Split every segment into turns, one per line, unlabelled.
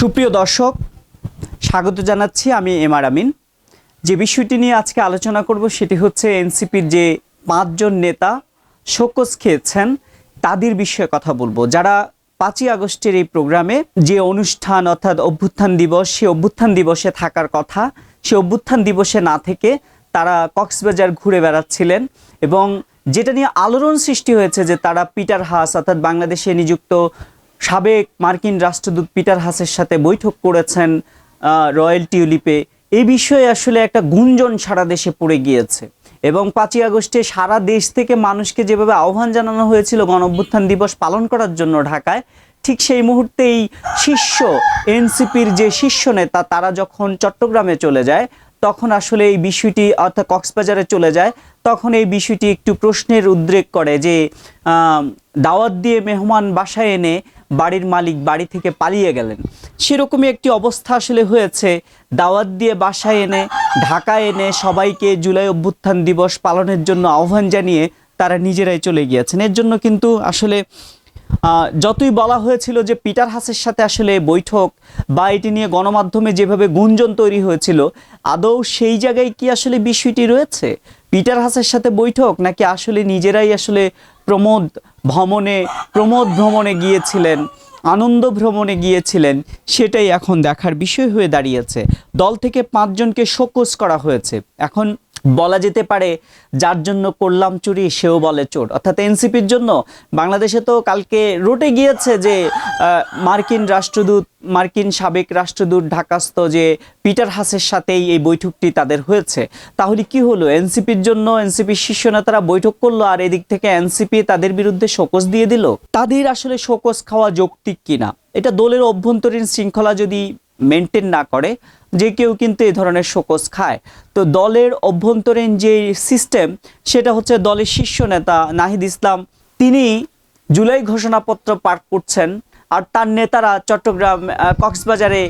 সুপ্রিয় দর্শক, স্বাগত জানাচ্ছি আমি এম আর আমিন। যে বিষয়টি নিয়ে আজকে আলোচনা করব সেটি হচ্ছে এনসিপির যে পাঁচজন নেতা শোকস খেয়েছেন, তাদের বিষয়ে কথা বলব। যারা পাঁচই আগস্টের এই প্রোগ্রামে যে অনুষ্ঠান অর্থাৎ অভ্যুত্থান দিবস সে অভ্যুত্থান দিবসে থাকার কথা সে অভ্যুত্থান দিবসে না থেকে তারা কক্সবাজার ঘুরে বেড়াচ্ছিলেন এবং যেটা নিয়ে আলোড়ন সৃষ্টি হয়েছে যে তারা পিটার হাস অর্থাৎ বাংলাদেশে নিযুক্ত সাবেক মার্কিন রাষ্ট্রদূত পিটার হাসের সাথে বৈঠক করেছেন রয়্যাল টিউলিপে। এই বিষয়ে আসলে একটা গুঞ্জন সারা দেশে পড়ে গিয়েছে এবং পাঁচই আগস্টে সারা দেশ থেকে মানুষকে যেভাবে আহ্বান জানানো হয়েছিল গণঅভ্যুত্থান দিবস পালন করার জন্য ঢাকায়, ঠিক সেই মুহূর্তেই শীর্ষ এনসিপির যে শীর্ষ নেতা, তারা যখন চট্টগ্রামে চলে যায়, তখন আসলে এই বিষয়টি অর্থাৎ কক্সবাজারে চলে যায়, তখন এই বিষয়টি একটু প্রশ্নের উদ্রেক করে যে দাওয়াত দিয়ে মেহমান বাসায় এনে বাড়ির মালিক বাড়ি থেকে পালিয়ে গেলেন। সেরকমই একটি অবস্থা আসলে হয়েছে। দাওয়াত দিয়ে বাসায় এনে ঢাকা এনে সবাইকে জুলাই অভ্যুত্থান দিবস পালনের জন্য আহ্বান জানিয়ে তারা নিজেরাই চলে গিয়েছেন। এর জন্য কিন্তু আসলে যতই বলা হয়েছিল যে পিটার হাসের সাথে আসলে বৈঠক বা এটি নিয়ে গণমাধ্যমে যেভাবে গুঞ্জন তৈরি হয়েছিল, আদৌ সেই জায়গায় কি আসলে বিষয়টি রয়েছে? পিটার হাসের সাথে বৈঠক নাকি আসলে নিজেরাই আসলে প্রমোদ ভ্রমণে প্রমোদ ভ্রমণে গিয়েছিলেন, আনন্দ ভ্রমণে গিয়েছিলেন, সেটাই এখন দেখার বিষয় হয়ে দাঁড়িয়েছে। দল থেকে পাঁচজনকে শোকজ করা হয়েছে। এখন বলা যেতে পারে, যার জন্য করলাম চুরি, সেও বলে চোর। অর্থাৎ এনসিপির জন্য বাংলাদেশে তো কালকে রোটে গিয়েছে যে মার্কিন রাষ্ট্রদূত, মার্কিন সাবেক রাষ্ট্রদূত ঢাকাস্থ যে পিটার হাসের সাথেই এই বৈঠকটি তাদের হয়েছে। তাহলে কি হলো? এনসিপির জন্য, এনসিপির শীর্ষ নেতারা বৈঠক করল আর এদিক থেকে এনসিপি তাদের বিরুদ্ধে শোকস দিয়ে দিল? তাদের আসলে শোকজ খাওয়া যৌক্তিক কিনা? এটা দলের অভ্যন্তরীণ শৃঙ্খলা যদি মেনটেন না করে, যে কেউ কিন্তু এই ধরনের শোকজ খায়। তো দলের অভ্যন্তরীণ যে সিস্টেম সেটা হচ্ছে দলের শীর্ষ নেতা নাহিদ ইসলাম। তিনি জুলাই ঘোষণাপত্র পাঠ করছেন আর তার নেতারা চট্টগ্রাম কক্সবাজারে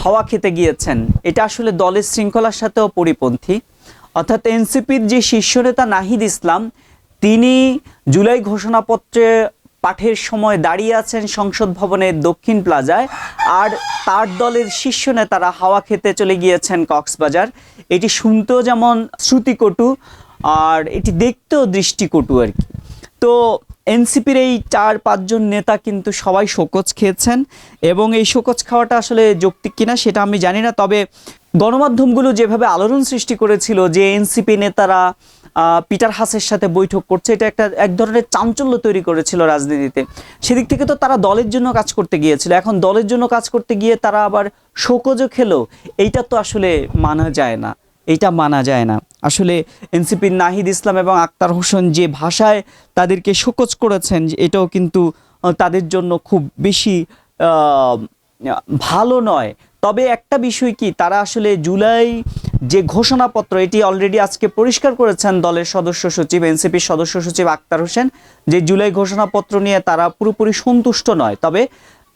হাওয়া খেতে গিয়েছেন। এটা আসলে দলের শৃঙ্খলার সাথেও পরিপন্থী। অর্থাৎ এনসিপির যে শীর্ষ নেতা নাহিদ ইসলাম, তিনি জুলাই ঘোষণাপত্রে পাঠের সময় দাঁড়িয়ে আছেন সংসদ ভবনের দক্ষিণ প্লাজায়, আর তার দলের শীর্ষ নেতারা হাওয়া খেতে চলে গিয়েছেন কক্সবাজার। এটি শুনতেও যেমন শ্রুতিকটু, আর এটি দেখতেও দৃষ্টিকটু আর কি। তো এনসিপির এই চার পাঁচজন নেতা কিন্তু সবাই শোকজ খেয়েছেন, এবং এই শোকজ খাওয়াটা আসলে যৌক্তিক কিনা সেটা আমি জানি না, তবে গণমাধ্যমগুলো যেভাবে আলোড়ন সৃষ্টি করেছিল যে এনসিপি নেতারা পিটার হাসের সাথে বৈঠক করছে। এটা একটা এক ধরনের চাঞ্চল্য তৈরি করেছিল রাজনীতিতে। সেদিক থেকে তো তারা দলের জন্য কাজ করতে গিয়েছিল। এখন দলের জন্য কাজ করতে গিয়ে তারা আবার শোকজও খেলো। এইটা তো আসলে মানা যায় না। এইটা মানা যায় না। আসলে এনসিপির নাহিদ ইসলাম এবং আক্তার হোসেন যে ভাষায় তাদেরকে শোকজ করেছেন, এটাও কিন্তু তাদের জন্য খুব বেশি ভালো নয়। তবে একটা বিষয় কি, তারা আসলে জুলাই যে ঘোষণাপত্র, এটি অলরেডি আজকে পরিষ্কার করেছেন দলের সদস্য সচিব, এনসিপির সদস্য সচিব আক্তার হোসেন, যে জুলাই ঘোষণাপত্র নিয়ে তারা পুরোপুরি সন্তুষ্ট নয়। তবে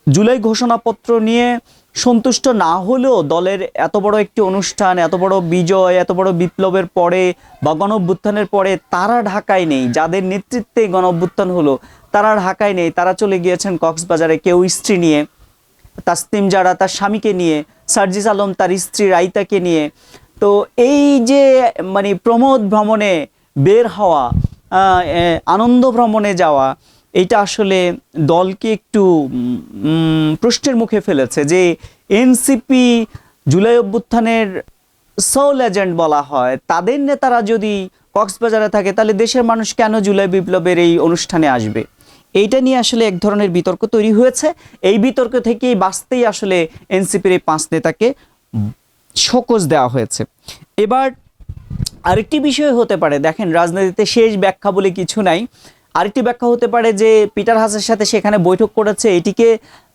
জুলাই ঘোষণাপত্র নিয়ে সন্তুষ্ট না হলেও দলের এত বড় একটি অনুষ্ঠান, এত বড় বিজয়, এত বড় বিপ্লবের পরে বা গণঅভ্যুত্থানের পরে তারা ঢাকায় নেই। যাদের নেতৃত্বে গণঅভ্যুত্থান হলো, তারা ঢাকায় নেই। তারা চলে গিয়েছেন কক্সবাজারে কেউ স্ত্রী নিয়ে, তাসনিম যারা তার স্বামীকে নিয়ে, সার্জিস আলম তার স্ত্রী রাইতাকে নিয়ে তো এই যে মানে প্রমোদ ভ্রমণে বের হওয়া আনন্দ ভ্রমণে যাওয়া, এটা আসলে দলকে একটু প্রশ্নের মুখে ফেলেছে যে এনসিপি জুলাই অভ্যুত্থানের সোল এজেন্ট বলা হয়। তাদের নেতারা যদি কক্সবাজারে থাকে, তাহলে দেশের মানুষ কেন জুলাই বিপ্লবের এই অনুষ্ঠানে আসবে? এইটা নিয়ে আসলে এক ধরনের বিতর্ক তৈরি হয়েছে। এই বিতর্ক থেকেই বাঁচতেই আসলে এনসিপির এই পাঁচ নেতাকে শোকজ দেওয়া হয়েছে। এবার আরেকটি বিষয় হতে পারে, দেখেন রাজনীতিতে শেষ ব্যাখ্যা বলে কিছু নাই। আরেকটি ব্যাখ্যা হতে পারে যে পিটার হাসের সাথে সেখানে বৈঠক করেছে, এটিকে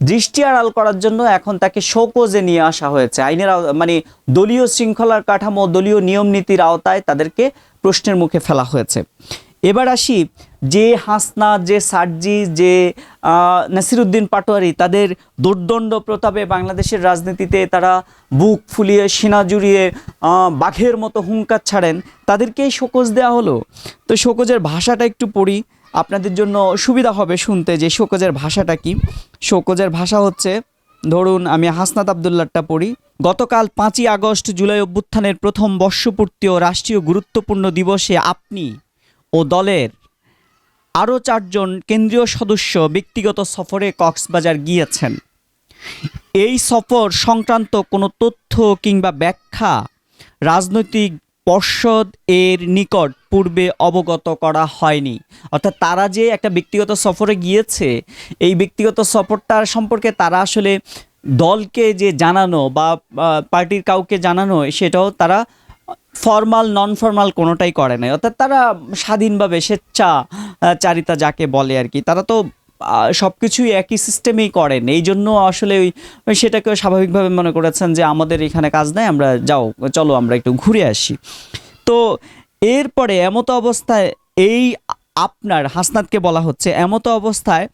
দৃষ্টি আড়াল করার জন্য এখন তাকে শোকজে নিয়ে আসা হয়েছে। আইনের মানে দলীয় শৃঙ্খলার কাঠামো দলীয় নিয়ম নীতির আওতায় তাদেরকে প্রশ্নের মুখে ফেলা হয়েছে। এবার আসি যে হাসনা, যে সার্জি, যে নাসিরুদ্দিন পাটোয়ারি, তাদের দুর্দণ্ড প্রতাপে বাংলাদেশের রাজনীতিতে তারা বুক ফুলিয়ে, সিনা জুড়িয়ে বাঘের মতো হুঙ্কার ছাড়েন, তাদেরকেই শোকজ দেওয়া হলো? তো শোকজের ভাষাটা একটু পড়ি। আপনাদের জন্য সুবিধা হবে শুনতে যে শোকজের ভাষাটা কি। শোকজের ভাষা হচ্ছে, ধরুন আমি হাসনাত আবদুল্লাহটা পড়ি। গতকাল পাঁচই আগস্ট জুলাই অভ্যুত্থানের প্রথম বর্ষপূর্তি ও রাষ্ট্রীয় গুরুত্বপূর্ণ দিবসে আপনি ও দলের আরও চারজন কেন্দ্রীয় সদস্য ব্যক্তিগত সফরে কক্সবাজার গিয়েছেন। এই সফর সংক্রান্ত কোনো তথ্য কিংবা ব্যাখ্যা রাজনৈতিক পর্ষদ এর নিকট পূর্বে অবগত করা হয়নি। অর্থাৎ তারা যে একটা ব্যক্তিগত সফরে গিয়েছে, এই ব্যক্তিগত সফরটার সম্পর্কে তারা আসলে দলকে যে জানানো বা পার্টির কাউকে জানানো, সেটাও তারা ফর্মাল নন ফর্মাল কোনোটাই করে নাই। অর্থাৎ তারা স্বাধীনভাবে স্বেচ্ছা চারিতা যাকে বলে আর কি, তারা তো সব কিছুই একই সিস্টেমেই করেন। এই জন্য আসলে ওই সেটাকে স্বাভাবিকভাবে মনে করেছেন যে আমাদের এখানে কাজ নাই, আমরা যাও, চলো আমরা একটু ঘুরে আসি। তো এরপরে এমতো অবস্থায় এই আপনার, হাসনাতকে বলা হচ্ছে, এমতো অবস্থায়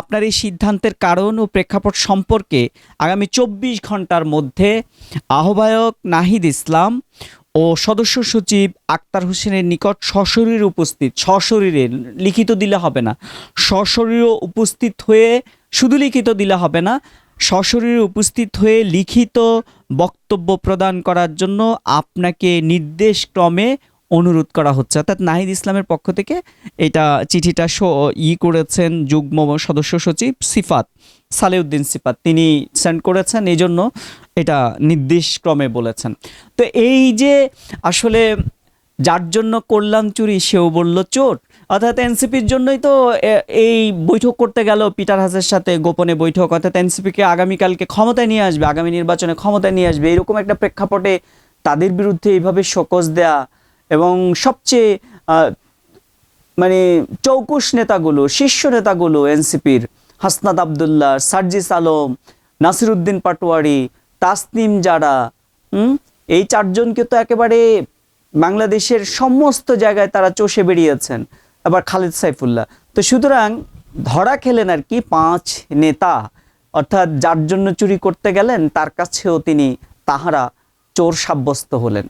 আপনার এই সিদ্ধান্তের কারণ ও প্রেক্ষাপট সম্পর্কে আগামী চব্বিশ ঘণ্টার মধ্যে আহ্বায়ক নাহিদ ইসলাম ও সদস্য সচিব আক্তার হোসেনের নিকট সশরীরে উপস্থিত, সশরীরে লিখিত দিলে হবে না। সশরীরে উপস্থিত হয়ে, শুধু লিখিত দিলে হবে না, সশরীরে উপস্থিত হয়ে লিখিত বক্তব্য প্রদান করার জন্য আপনাকে নির্দেশক্রমে অনুরোধ করা হচ্ছে। অর্থাৎ নাহিদ ইসলামের পক্ষ থেকে এটা চিঠিটা ই করেছেন যুগ্ম সদস্য সচিব সিফাত, সালেউদ্দিন সিফাত। তিনি সেন্ড করেছেন এই জন্য এটা নির্দেশক্রমে বলেছেন। তো এই যে আসলে যার জন্য করলাম চুরি, সেও বলল চোর। অর্থাৎ এনসিপির জন্যই তো এই বৈঠক করতে গেল পিটার হাসের সাথে গোপনে বৈঠক। অর্থাৎ এনসিপিকে আগামীকালকে ক্ষমতায় নিয়ে আসবে, আগামী নির্বাচনে ক্ষমতায় নিয়ে আসবে। এরকম একটা প্রেক্ষাপটে তাদের বিরুদ্ধে এইভাবে শোকজ দেয়া এবং সবচেয়ে মানে চৌকুশ নেতাগুলো, শীর্ষ নেতাগুলো এনসিপির, হাসনাত আবদুল্লাহ, সার্জিস আলম, নাসিরুদ্দিন পাটোয়ারি, তাসনিম হুম? এই চারজনকে তো একেবারে বাংলাদেশের সমস্ত জায়গায় তারা চষে বেরিয়েছেন আবার খালিদ সাইফুল্লাহ। তো সুতরাং ধরা খেলেন আর কি পাঁচ নেতা। অর্থাৎ যার জন্য চুরি করতে গেলেন, তার কাছেও তিনি তাহারা চোর সাব্যস্ত হলেন।